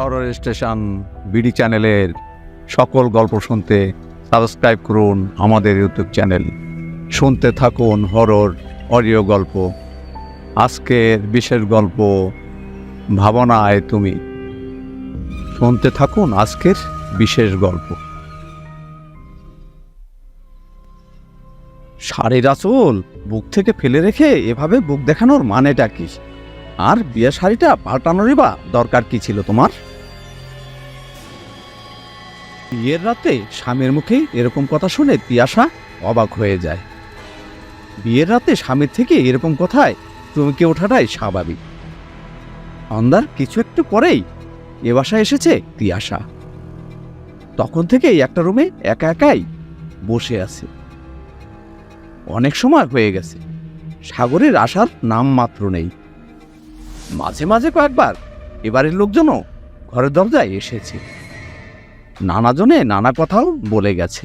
Horror station BD চ্যানেলের সকল গল্প শুনতে সাবস্ক্রাইব করুন আমাদের ইউটিউব চ্যানেল শুনতে থাকুন হরর অডিও গল্প। আজকের বিশেষ গল্প, ভাবনায় তুমি। শুনতে থাকুন আজকের বিশেষ গল্প। শাড়ির আঁচল বুক থেকে ফেলে রেখে এভাবে বুক দেখানোর মানেটা কি? আর বিয়ে শাড়িটা পাল্টানোরই বা দরকার কি ছিল তোমার? বিয়ের রাতে স্বামীর মুখে এরকম কথা শুনে তিয়াশা অবাক হয়ে যায়। বিয়ের রাতে স্বামীর থেকে এরকম কথায় চমকে ওঠাটাই স্বাভাবিক। অন্দার কিছু একটু পরেই এ বাসায় এসেছে তিয়াশা তখন থেকেই একটা রুমে একা একাই বসে আছে। অনেক সময় হয়ে গেছে। সাগরের আসার নাম মাত্র নেই। মাঝে মাঝে কয়েকবার এবারের লোকজনও ঘরের দরজায় এসেছে। নানাজনে নানা কথাও বলে গেছে।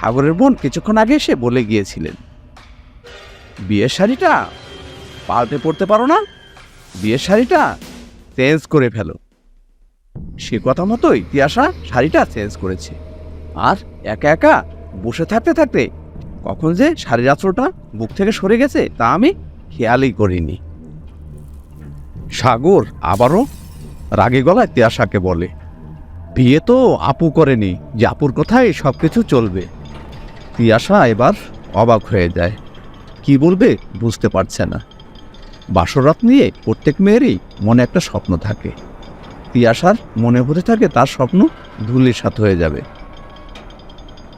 সাগরের বোন কিছুক্ষণ আগে এসে বলে গিয়েছিলেন, বিয়ের শাড়িটা পাল্টে পড়তে পারো না? বিয়ের শাড়িটা চেঞ্জ করে ফেলো। সে কথা মতোই তিয়াশা শাড়িটা চেঞ্জ করেছে। আর একা একা বসে থাকতে থাকতে কখন যে শাড়ির আঁচলটা বুক থেকে সরে গেছে তা আমি খেয়ালই করিনি। সাগর আবারও রাগে গলায় তিয়াশাকে বলে বিয়ে তো আপু করেনি, যে আপুর কথাই সব কিছু চলবে। তিয়াশা এবার অবাক হয়ে যায়। কি বলবে বুঝতে পারছে না। বাসরাত নিয়ে প্রত্যেক মেয়েরই মনে একটা স্বপ্ন থাকে। তিয়াশার মনে হতে থাকে তার স্বপ্ন ধুলির সাথে হয়ে যাবে।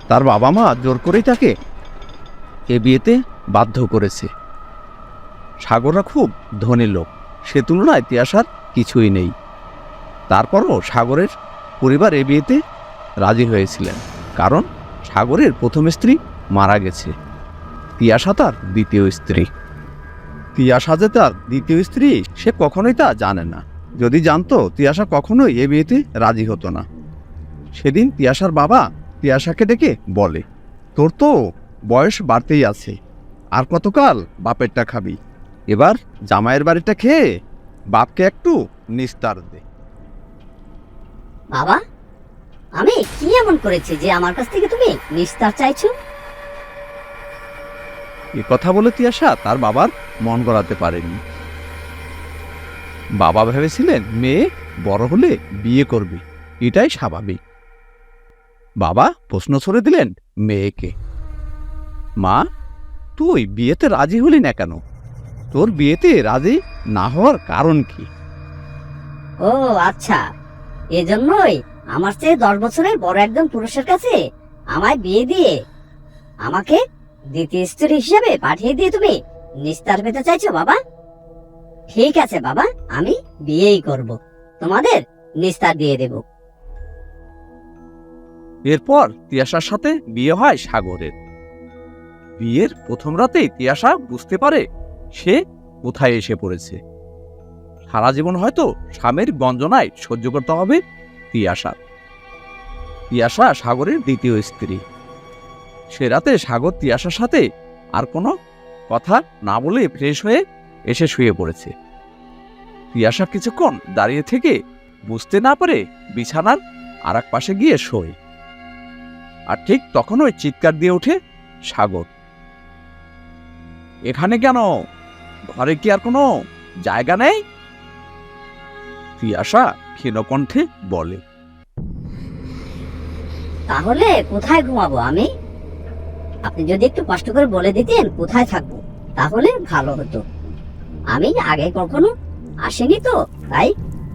তার বাবা মা জোর করেই তাকে এ বিয়েতে বাধ্য করেছে। সাগররা খুব ধনী লোক, সে তুলনায় তিয়াশার কিছুই নেই। তারপরও সাগরের পরিবার এ বিয়েতে রাজি হয়েছিলেন, কারণ সাগরের প্রথম স্ত্রী মারা গেছে। তিয়াশা তার দ্বিতীয় স্ত্রী। তিয়াশা যে তার দ্বিতীয় স্ত্রী, সে কখনোই তা জানে না। যদি জানতো তিয়াশা কখনোই এ বিয়েতে রাজি হতো না। সেদিন তিয়াশার বাবা তিয়াশাকে ডেকে বলে, তোর তো বয়স বাড়তেই আছে, আর কতকাল বাপেরটা খাবি? এবার জামাইয়ের বাড়িটা খেয়ে বাপকে একটু নিস্তার দে। বাবা আমি কি এমন করেছি যে আমার কাছ থেকে তুমি নিস্তার চাইছো? এ কথা বলে তিয়াশা তার বাবার মন গড়াতে পারেনি। বাবা ভেবেছিলেন মেয়ে বড় হলে বিয়ে করবে এটাই স্বাভাবিক। বাবা প্রশ্ন ছড়ে দিলেন মেয়েকে মা তুই বিয়েতে রাজি হলি না কেন? তোর বিয়েতে রাজি না হওয়ার কারণ কি? ও আচ্ছা। এজন্যই আমার চেয়ে দশ বছরের বড় একজন পুরুষের কাছে আমায় বিয়ে দিয়ে আমাকে দ্বিতীয় স্ত্রী হিসেবে পাঠিয়ে দিয়ে তুমি নিস্তার পেতে চাইছো, বাবা? ঠিক আছে, বাবা, আমি বিয়েই করব। তোমাদের নিস্তার দিয়ে দেব। এরপর তিয়াশার সাথে বিয়ে হয় সাগরের। বিয়ের প্রথম রাতেই তিয়াশা বুঝতে পারে সে কোথায় এসে পড়েছে। সারা জীবন হয়তো স্বামীর গঞ্জনায় সহ্য করতে হবে। তিয়াশার তিয়াশা সাগরের দ্বিতীয় স্ত্রী। সে রাতে সাগর তিয়াশার সাথে আর কোনো কথা না বলে ফ্রেশ হয়ে এসে শুয়ে পড়েছে। তিয়াশা কিছুক্ষণ দাঁড়িয়ে থেকে বুঝতে না পারে বিছানার আর এক পাশে গিয়ে শোয়। আর ঠিক তখন ওই চিৎকার দিয়ে ওঠে সাগর। এখানে কেন? ঘরে কি আর কোনো জায়গা নেই? তিয়াশা ক্ষীণকণ্ঠে বলে তাহলে কোথায় ঘুমাবো আমি? আপনি যদি একটু কষ্ট করে বলে দিতেন কোথায় থাকব তাহলে ভালো হতো। আমি আগে কখনো আসেনি তো তাই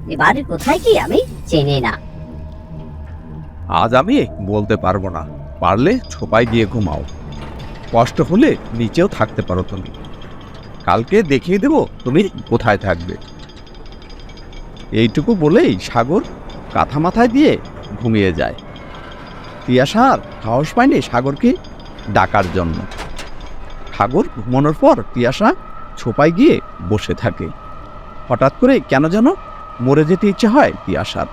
এবারে কোথায় কি আমি চিনি না। আজ আমি বলতে পারব না পারলে ছোপায় গিয়ে ঘুমাও। কষ্ট হলে নিচেও থাকতে পারো তুমি। কালকে দেখিয়ে দেব তুমি কোথায় থাকবে। এইটুকু বলেই সাগর কাঁথা মাথায় দিয়ে ঘুমিয়ে যায়। তিয়াশা আর সাহস পায়নি সাগরকে ডাকার জন্য। সাগর ঘুমানোর পর তিয়াশা ছোপায় গিয়ে বসে থাকে। হঠাৎ করে কেন যেন মরে যেতে ইচ্ছে হয় তিয়াশার।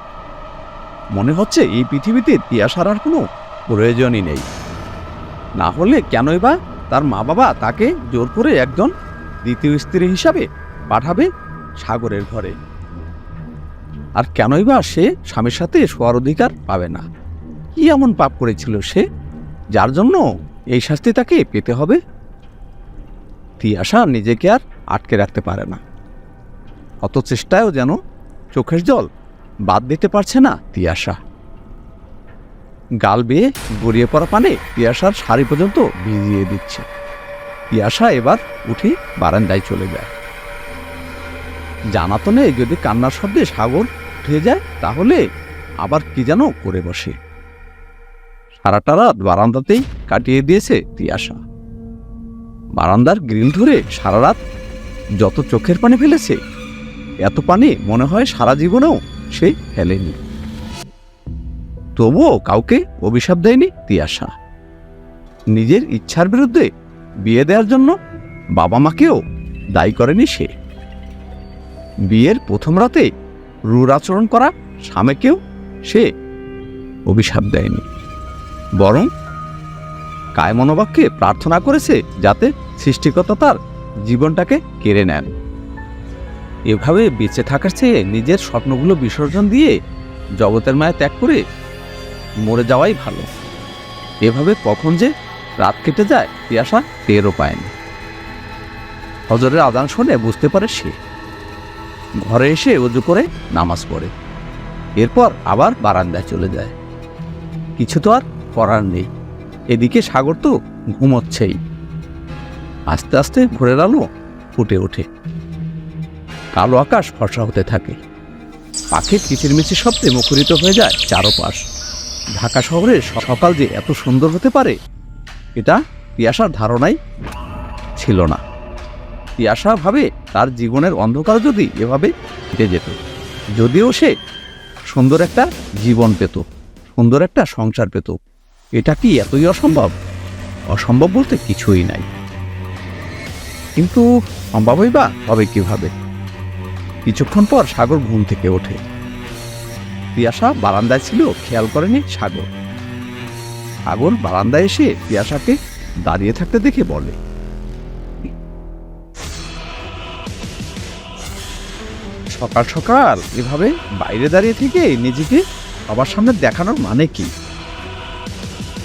মনে হচ্ছে এই পৃথিবীতে তিয়াশার আর কোনো প্রয়োজনই নেই। না হলে কেনই বা তার মা বাবা তাকে জোর করে একজন দ্বিতীয় স্ত্রী হিসাবে পাঠাবে সাগরের ঘরে। আর কেনই বা সে স্বামীর সাথে শোয়ার অধিকার পাবে না? কি এমন পাপ করেছিল সে? যার জন্য এই শাস্তি তাকে পেতে হবে? তিয়াশা নিজেকে আর আটকে রাখতে পারে না। অত চেষ্টায়ও যেন চোখের জল বাদ দিতে পারছে না তিয়াশা। গাল বেয়ে গড়িয়ে পড়া পানে তিয়াশার শাড়ি পর্যন্ত ভিজিয়ে দিচ্ছে। তিয়াশা এবার উঠে বারান্দায় চলে যায়। জানা তো নেই যদি কান্নার শব্দে সাগর উঠে যায়, তাহলে আবার কি যেন করে বসে। সারাটা রাত বারান্দাতেই কাটিয়ে দিয়েছে তিয়াশা। বারান্দার গ্রিল ধরে সারা রাত যত চোখের পানি ফেলেছে, এত পানি মনে হয় সারা জীবনেও সে ফেলেনি। তবুও কাউকে অভিশাপ দেয়নি তিয়াশা। নিজের ইচ্ছার বিরুদ্ধে বিয়ে দেওয়ার জন্য বাবা মাকেও দায়ী করেনি সে। বিয়ের প্রথম রাতে রূঢ় আচরণ করা স্বামীকেও সে অভিশাপ দেয়নি। বরং কায়মনোবাক্যে প্রার্থনা করেছে যাতে সৃষ্টিকর্তা তার জীবনটাকে কেড়ে নেন। এভাবে বেঁচে থাকার চেয়ে নিজের স্বপ্নগুলো বিসর্জন দিয়ে জগতের মায়া ত্যাগ করে মরে যাওয়াই ভালো। এভাবে কখন যে রাত কেটে যায় তিয়াসা টেরও পায়নি। হজরের আদান শুনে বুঝতে পারে সে ঘরে এসে উজু করে নামাজ পড়ে। এরপর আবার বারান্দায় চলে যায়। কিছু তো আর করার নেই। এদিকে সাগর তো ঘুমোচ্ছেই। আস্তে আস্তে ভোরের আলো ফুটে ওঠে। কালো আকাশ ফর্সা হতে থাকে। পাখির কিচিরমিচির শব্দে মুখরিত হয়ে যায় চারপাশ। ঢাকা শহরে সকাল যে এত সুন্দর হতে পারে, এটা পিয়াসার ধারণাই ছিল না। পিয়াসা ভাবে তার জীবনের অন্ধকার যদি এভাবে কেটে যেত, যদিও সে সুন্দর একটা জীবন পেত, সুন্দর একটা সংসার পেত, এটা কি এতই অসম্ভব? অসম্ভব বলতে কিছুই নাই। কিন্তু সম্ভবই বা হবে কীভাবে? কিছুক্ষণ পর সাগর ঘুম থেকে ওঠে। পিয়াসা বারান্দায় ছিল, খেয়াল করেনি সাগর। সাগর বারান্দায় এসে পিয়াসাকে দাঁড়িয়ে থাকতে দেখে বলে সকাল সকাল এভাবে বাইরে দাঁড়িয়ে থেকে নিজেকে সবার সামনে দেখানোর মানে কি?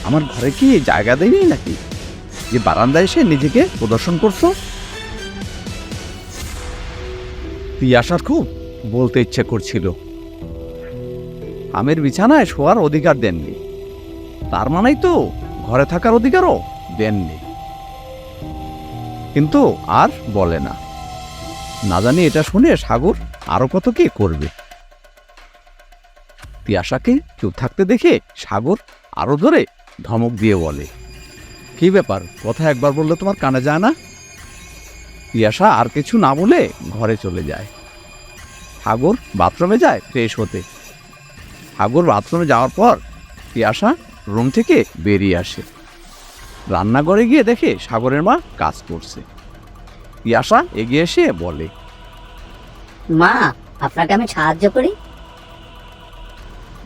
আমার ঘরে কি জায়গা দেয়নি নাকি? যে বারান্দায় এসে নিজেকে প্রদর্শন করছ? পিয়াসার খুব বলতে ইচ্ছে করছিল। আমের বিছানায় শোয়ার অধিকার দেননি। তার মানেই তো ঘরে থাকার অধিকারও দেননি। কিন্তু আর বলে না। না জানি এটা শুনে সাগর আরও কত কি করবে? তিয়াসাকে চুপ থাকতে দেখে সাগর আরও ধরে ধমক দিয়ে বলে, কি ব্যাপার? কথা একবার বললে তোমার কানে যায় না? তিয়াসা আর কিছু না বলে ঘরে চলে যায়। সাগর বাথরুমে যায় ফ্রেশ হতে। সাগর বাথরুমে যাওয়ার পর তিয়াসা রুম থেকে বেরিয়ে আসে। রান্নাঘরে গিয়ে দেখে সাগরের মা কাজ করছে। তিয়াসা এগিয়ে এসে বলে মা, আপনাকে আমি সাহায্য করি?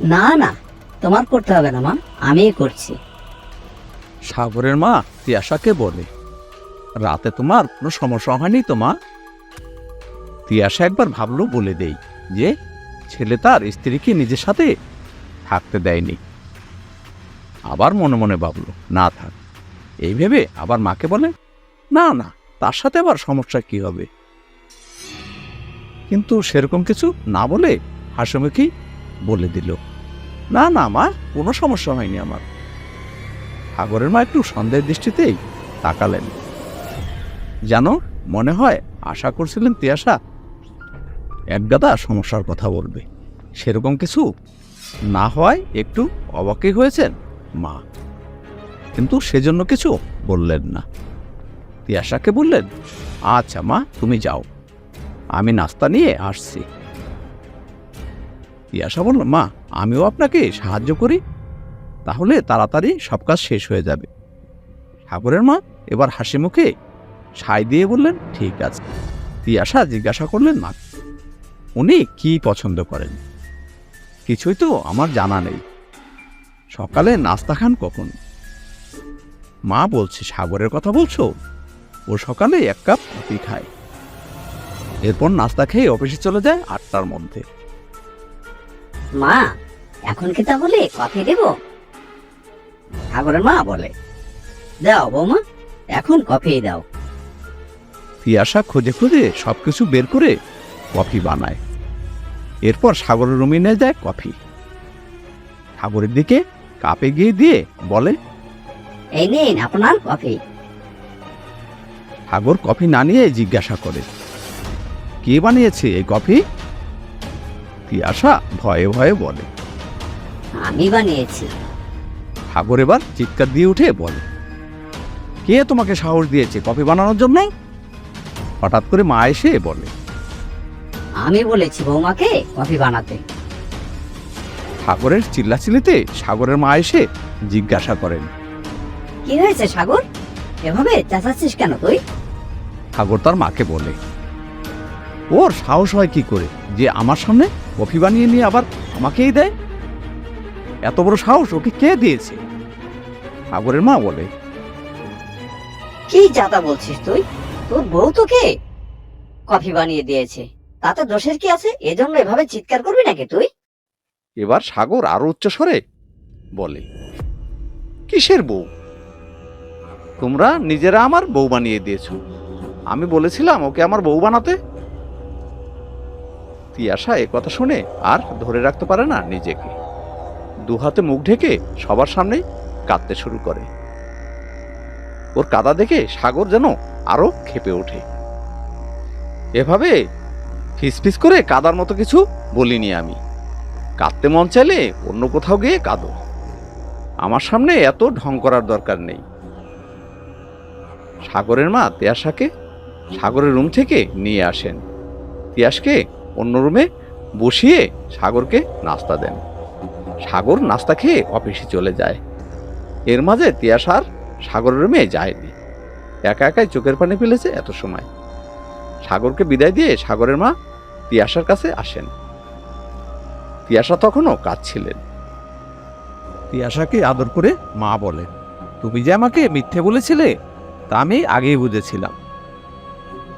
না না, তোমার করতে হবে না মা, আমিই করছি। সাগরের মা, তিয়াশাকে বলে। রাতে তোমার কোনো সমস্যা হয়নি তো মা? তিয়াশা একবার ভাবলো বলে দেই যে, ছেলে তার স্ত্রীকে নিজের সাথে থাকতে দেয়নি। আবার মনে মনে ভাবলো, না থাক। এই ভেবে আবার মাকে বলে, না না, তার সাথে আবার সমস্যা কি হবে? কিন্তু সেরকম কিছু না বলে হাসিমুখী বলে দিল, না না মা কোনো সমস্যা হয়নি আমার। সাগরের মা একটু সন্দেহের দৃষ্টিতেই তাকালেন। যেন মনে হয় আশা করছিলেন তিয়াসা একগাদা সমস্যার কথা বলবে। সেরকম কিছু না হওয়ায় একটু অবাকই হয়েছেন মা। কিন্তু সেজন্য কিছু বললেন না। তিয়াসাকে বললেন আচ্ছা মা, তুমি যাও। আমি নাস্তা নিয়ে আসছি। তিয়াসা বলল, মা, আমিও আপনাকে সাহায্য করি। তাহলে তাড়াতাড়ি সব কাজ শেষ হয়ে যাবে। ঠাকুরের মা এবার হাসি মুখে সাই দিয়ে বললেন, ঠিক আছে। তিয়াসা জিজ্ঞাসা করলেন, মা, উনি কি পছন্দ করেন? কিছুই তো আমার জানা নেই। সকালে নাস্তা খান কখন? মা, বলছে, সাগরের কথা বলছো? ও সকালে এক কাপ কফি খায়। এরপর নাস্তা খেয়ে অফিসে চলে যায় আটটার মধ্যে। মা এখন কি তাহলে কফি দেব? সাগরের মা বলে দাও বৌমা এখন কফি দাও। তিয়াশা খুঁজে খুঁজে সব কিছু বের করে কফি বানায়। এরপর সাগরের রুমে নিয়ে যায় কফি। সাগরের দিকে কাপে গিয়ে দিয়ে বলে এই নিন আপনার কফি। সাগর কফি না নিয়ে জিজ্ঞাসা করে কে বানিয়েছে এই কফি? তিয়াশা ভয়ে ভয়ে বলে। আমি বানিয়েছি। ঠাকুর এবার চিৎকার দিয়ে উঠে বলে কে তোমাকে সাহস দিয়েছে কফি বানানোর জন্য? হঠাৎ করে মা এসে বলে আমি বলেছি বৌমাকে কফি বানাতে। সাগরের চিল্লাচিল্লিতে সাগরের মা এসে জিজ্ঞাসা করেন কি হয়েছে সাগর? এভাবে চেঁচাচ্ছিস কেন তুই? সাগর তার মাকে বলে ওর সাহস হয় কি করে? যে আমার সামনে কফি বানিয়ে নিয়ে আবার আমাকেই দেয়? এত বড় সাহস ওকে কে দিয়েছে? সাগরের মা বলে। কি যাতা বলছিস তুই? তোর বউ তোকে কফি বানিয়ে দিয়েছে। তাতে দোষের কি আছে? এজন্য এভাবে চিৎকার করবি নাকি তুই? এবার সাগর আরও উচ্চস্বরে বলে কিসের বউ? তোমরা নিজেরা আমার বউ বানিয়ে দিয়েছ। আমি বলেছিলাম ওকে আমার বউ বানাতে। তিয়াশা এ কথা শুনে আর ধরে রাখতে পারে না নিজেকে। দু হাতে মুখ ঢেকে সবার সামনেই কাঁদতে শুরু করে। ওর কাদা দেখে সাগর যেন আরও খেপে ওঠে। এভাবে ফিসফিস করে কাদার মতো কিছু বলিনি আমি। কাঁদতে মন চাইলে অন্য কোথাও গিয়ে কাঁদো। আমার সামনে এত ঢং করার দরকার নেই। সাগরের মা তিয়াশাকে সাগরের রুম থেকে নিয়ে আসেন। তিয়াসকে অন্য রুমে বসিয়ে সাগরকে নাস্তা দেন। সাগর নাস্তা খেয়ে অফিসে চলে যায়। এর মাঝে তিয়াসার সাগরের রুমে যায়নি। একা একাই চোখের পানি ফেলেছে এত সময়। সাগরকে বিদায় দিয়ে সাগরের মা তিয়াসার কাছে আসেন। তিয়াশা তখনও কাঁদছিলেন। তিয়াশাকে আদর করে মা বলেন, তুমি যে আমাকে মিথ্যে বলেছিলে, তা আমি আগেই বুঝেছিলাম।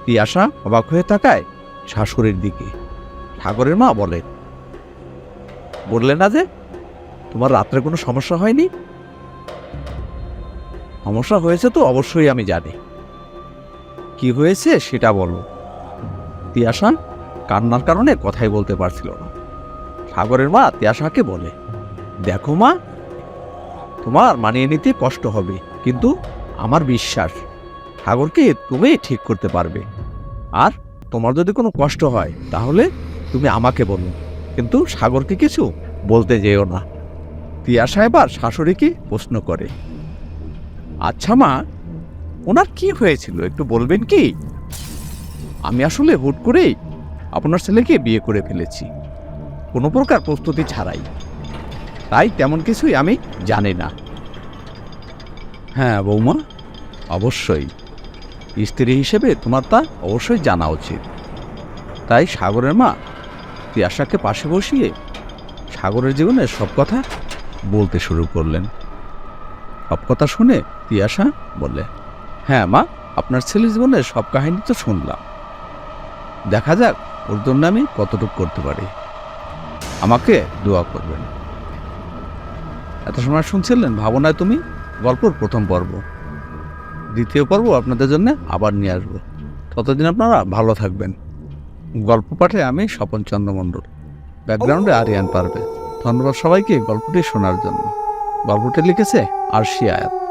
তিয়াশা অবাক হয়ে তাকায় শাশুড়ির দিকে। সাগরের মা বলে। বললে না যে, তোমার রাত্রে কোনো সমস্যা হয়নি? সমস্যা হয়েছে তো অবশ্যই আমি জানি। কি হয়েছে সেটা বলো। তিয়াশা কান্নার কারণে কথাই বলতে পারছিল না। সাগরের মা তিয়াশাকে বলে, দেখো মা, তোমার মানিয়ে নিতে কষ্ট হবে, কিন্তু আমার বিশ্বাস, সাগরকে তুমি ঠিক করতে পারবে। আর তোমার যদি কোনো কষ্ট হয়, তাহলে তুমি আমাকে বলো। কিন্তু সাগরকে কিছু বলতে যেও না। তিয়াশা এবার শাশুড়িকে প্রশ্ন করে? আচ্ছা মা, ওনার কি হয়েছিল? একটু বলবেন কি? আমি আসলে হুট করেই আপনার ছেলেকে বিয়ে করে ফেলেছি। কোনো প্রকার প্রস্তুতি ছাড়াই। তাই তেমন কিছুই আমি জানি না। হ্যাঁ বৌমা, অবশ্যই। স্ত্রী হিসেবে তোমার তা অবশ্যই জানা উচিত। তাই সাগরের মা তিয়াশাকে পাশে বসিয়ে সাগরের জীবনের সব কথা বলতে শুরু করলেন? সব কথা শুনে তিয়াশা বললে হ্যাঁ মা, আপনার ছেলের জীবনের সব কাহিনী তো শুনলাম। দেখা যাক ওর জন্য আমি কতটুকু করতে পারি। আমাকে দোয়া করবেন। এত সময় শুনছিলেন ভাবনায় তুমি গল্পর প্রথম পর্ব। দ্বিতীয় পর্ব আপনাদের জন্য আবার নিয়ে আসব। ততদিন আপনারা ভালো থাকবেন। গল্প পাঠে আমি স্বপন চন্দ্র মণ্ডল। ব্যাকগ্রাউন্ডে আরিয়ান পারবে। ধন্যবাদ সবাইকে গল্পটি শোনার জন্য। গল্পটি লিখেছে আরশি আয়াত।